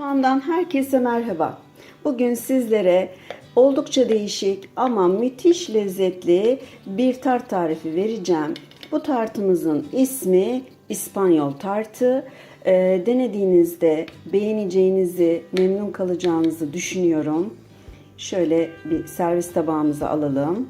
Mutfağımdan herkese merhaba. Bugün sizlere oldukça değişik ama müthiş lezzetli bir tart tarifi vereceğim. Bu tartımızın ismi İspanyol tartı. Ee, denediğinizde beğeneceğinizi, memnun kalacağınızı düşünüyorum. Şöyle bir servis tabağımıza alalım.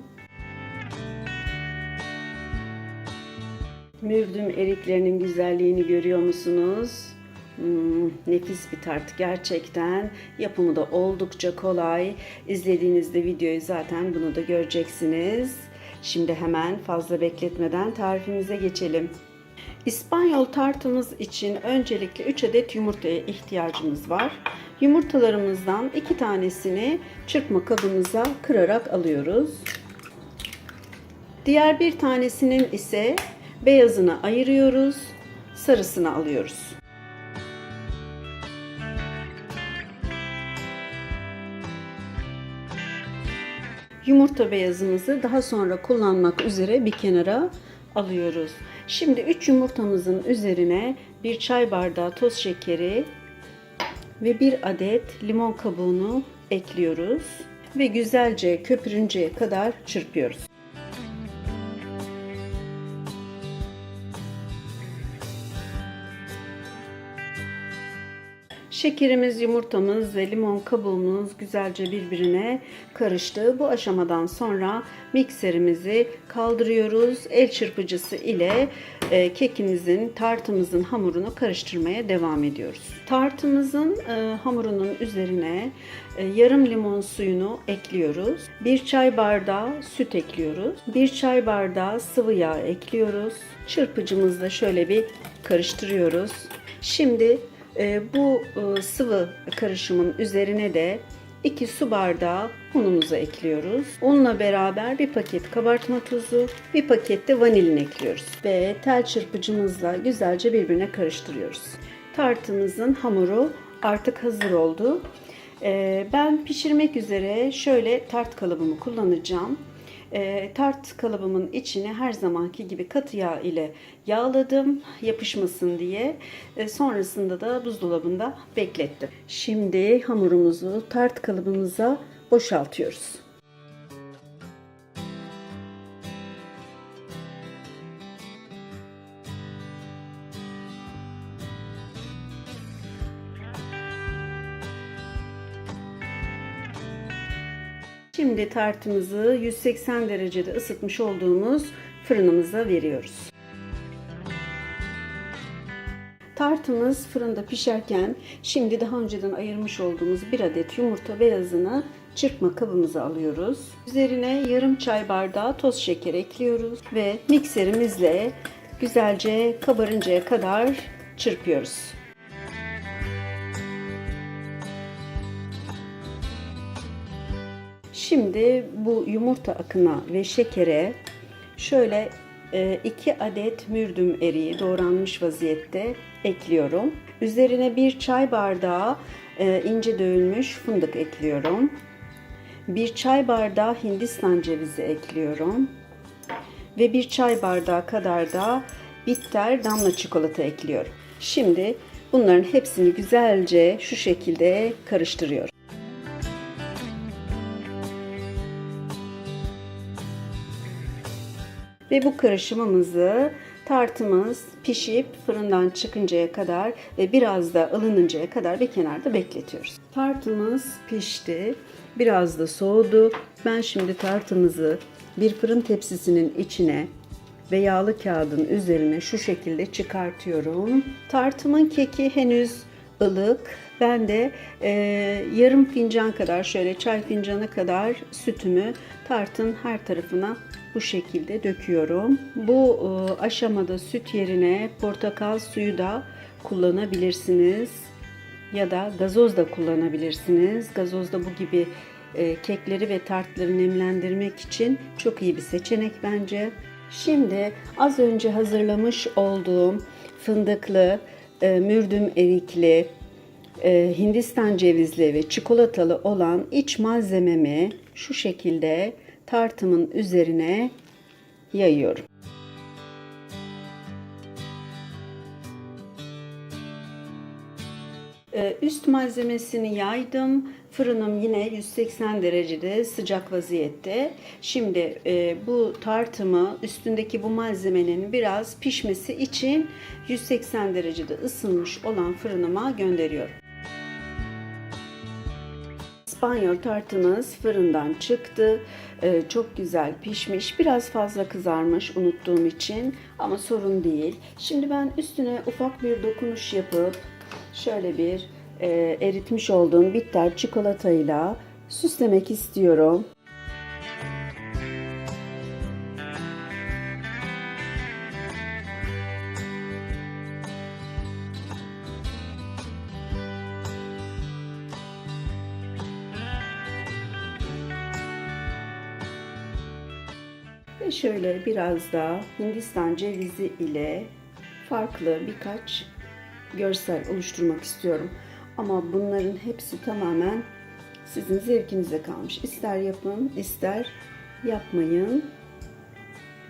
Mürdüm eriklerinin güzelliğini görüyor musunuz? Hmm, nefis bir tart gerçekten. Yapımı da oldukça kolay. İzlediğinizde videoyu zaten bunu da göreceksiniz. Şimdi hemen fazla bekletmeden tarifimize geçelim. İspanyol tartımız için öncelikle 3 adet yumurtaya ihtiyacımız var. Yumurtalarımızdan 2 tanesini çırpma kabımıza kırarak alıyoruz. Diğer bir tanesinin ise beyazını ayırıyoruz, sarısını alıyoruz. Yumurta beyazımızı daha sonra kullanmak üzere bir kenara alıyoruz. Şimdi 3 yumurtamızın üzerine bir çay bardağı toz şekeri ve bir adet limon kabuğunu ekliyoruz ve güzelce köpürünceye kadar çırpıyoruz. Şekerimiz, yumurtamız ve limon kabuğumuz güzelce birbirine karıştı. Bu aşamadan sonra mikserimizi kaldırıyoruz. El çırpıcısı ile e, kekimizin, tartımızın hamurunu karıştırmaya devam ediyoruz. Tartımızın e, hamurunun üzerine e, yarım limon suyunu ekliyoruz. Bir çay bardağı süt ekliyoruz. Bir çay bardağı sıvı yağ ekliyoruz. Çırpıcımızla şöyle bir karıştırıyoruz. Şimdi bu e, sıvı karışımın üzerine de 2 su bardağı unumuzu ekliyoruz. Unla beraber bir paket kabartma tozu, bir paket de vanilin ekliyoruz. Ve tel çırpıcımızla güzelce birbirine karıştırıyoruz. Tartımızın hamuru artık hazır oldu. E, ben pişirmek üzere şöyle tart kalıbımı kullanacağım. E, tart kalıbımın içine her zamanki gibi katı yağ ile yağladım yapışmasın diye. E, sonrasında da buzdolabında beklettim. Şimdi hamurumuzu tart kalıbımıza boşaltıyoruz. Şimdi tartımızı 180 derecede ısıtmış olduğumuz fırınımıza veriyoruz. Tartımız fırında pişerken şimdi daha önceden ayırmış olduğumuz bir adet yumurta beyazını çırpma kabımıza alıyoruz. Üzerine yarım çay bardağı toz şeker ekliyoruz ve mikserimizle güzelce kabarıncaya kadar çırpıyoruz. Şimdi bu yumurta akına ve şekere şöyle 2 adet mürdüm eriği doğranmış vaziyette ekliyorum. Üzerine bir çay bardağı e, ince dövülmüş fındık ekliyorum. Bir çay bardağı hindistan cevizi ekliyorum. Ve bir çay bardağı kadar da bitter damla çikolata ekliyorum. Şimdi bunların hepsini güzelce şu şekilde karıştırıyorum. Ve bu karışımımızı tartımız pişip fırından çıkıncaya kadar ve biraz da ılınıncaya kadar bir kenarda bekletiyoruz. Tartımız pişti. Biraz da soğudu. Ben şimdi tartımızı bir fırın tepsisinin içine ve yağlı kağıdın üzerine şu şekilde çıkartıyorum. Tartımın keki henüz ılık. Ben de e, yarım fincan kadar şöyle çay fincanı kadar sütümü tartın her tarafına bu şekilde döküyorum. Bu e, aşamada süt yerine portakal suyu da kullanabilirsiniz. Ya da gazoz da kullanabilirsiniz. Gazoz da bu gibi e, kekleri ve tartları nemlendirmek için çok iyi bir seçenek bence. Şimdi az önce hazırlamış olduğum fındıklı, e, mürdüm erikli, e, Hindistan cevizli ve çikolatalı olan iç malzememi şu şekilde tartımın üzerine yayıyorum. Üst malzemesini yaydım. Fırınım yine 180 derecede sıcak vaziyette. Şimdi e, bu tartımı üstündeki bu malzemenin biraz pişmesi için 180 derecede ısınmış olan fırınıma gönderiyorum. İspanyol tartımız fırından çıktı. Ee, çok güzel pişmiş. Biraz fazla kızarmış unuttuğum için ama sorun değil. Şimdi ben üstüne ufak bir dokunuş yapıp şöyle bir e, eritmiş olduğum bitter çikolatayla süslemek istiyorum. Ve şöyle biraz da Hindistan cevizi ile farklı birkaç görsel oluşturmak istiyorum. Ama bunların hepsi tamamen sizin zevkinize kalmış. İster yapın, ister yapmayın.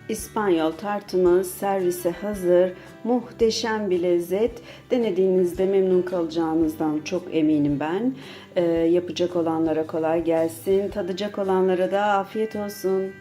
İspanyol tartımız servise hazır. Muhteşem bir lezzet. Denediğinizde memnun kalacağınızdan çok eminim ben. Ee, yapacak olanlara kolay gelsin. Tadacak olanlara da afiyet olsun.